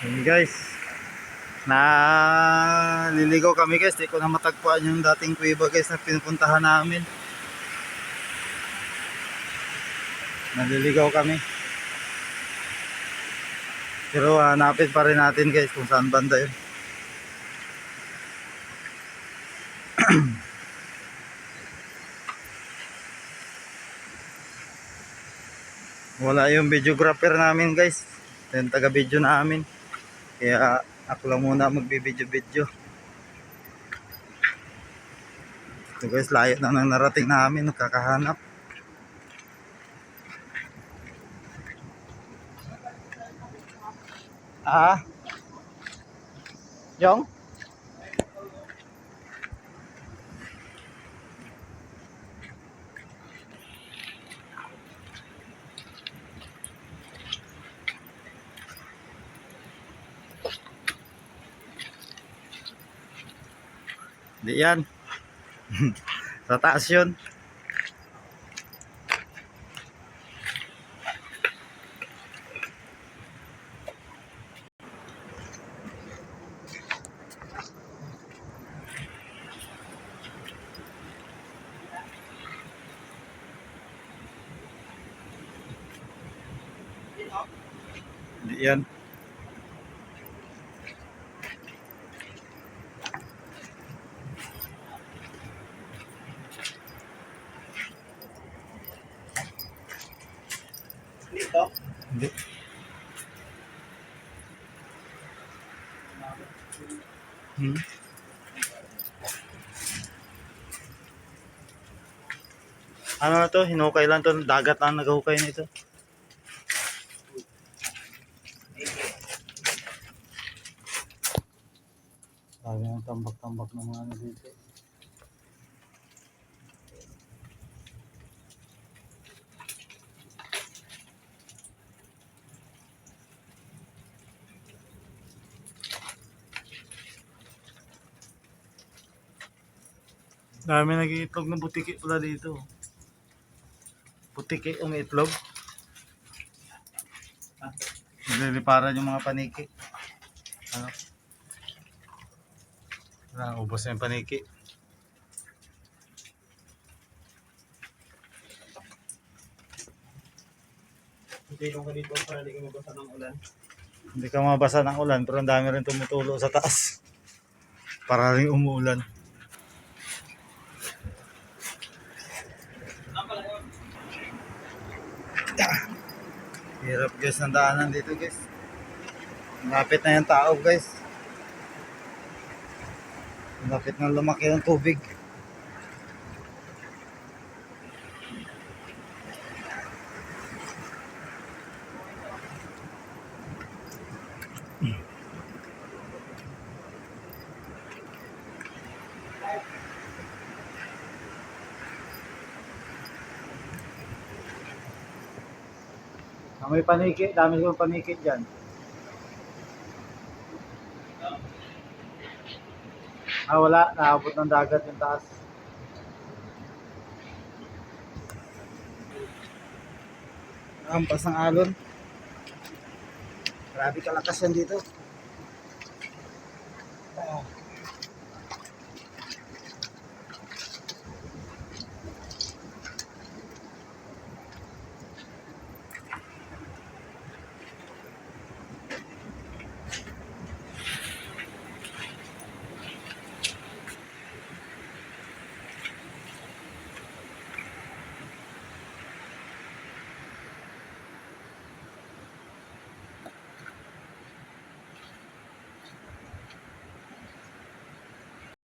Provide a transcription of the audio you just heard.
Yun guys. Na liligaw kami guys. Di ko na matagpuan yung dating kuiba guys na pinupuntahan namin. Naliligaw kami. Pero hanapin pa rin natin guys kung saan banda yun. Wala yung videographer namin guys. Yung taga video namin. Kaya ako lang muna magbibideo-video. Ito guys, layo na nang narating namin. Nakakahanap. Ah? Yung? Dạ Di yan. Sa taas yun. Di dạ yan. Hindi. Hmm. Ano na to? Hinukay lang to. Dagat lang naghukay nito. Sabi ng tambak-tambak ng mga ano dito. Dami nag-iitlog ng butiki pala dito. Butiki ang itlog. Ah, Nililiparan yung mga paniki. Ano? Wala, ubos na yung paniki. Ko ka dito para hindi ka mabasa ng ulan. Hindi ka mabasa ng ulan pero ang dami rin tumutulo sa taas. Para rin umuulan. Hirap guys ng daanan dito guys. Malapit na yung tao guys. Malapit na lumaki ng tubig. Ah, may paniki, dami kong paniki dyan. Ah, wala. Naabot ng dagat yung taas. Ampas ng alon. Grabe kalakas yan dito.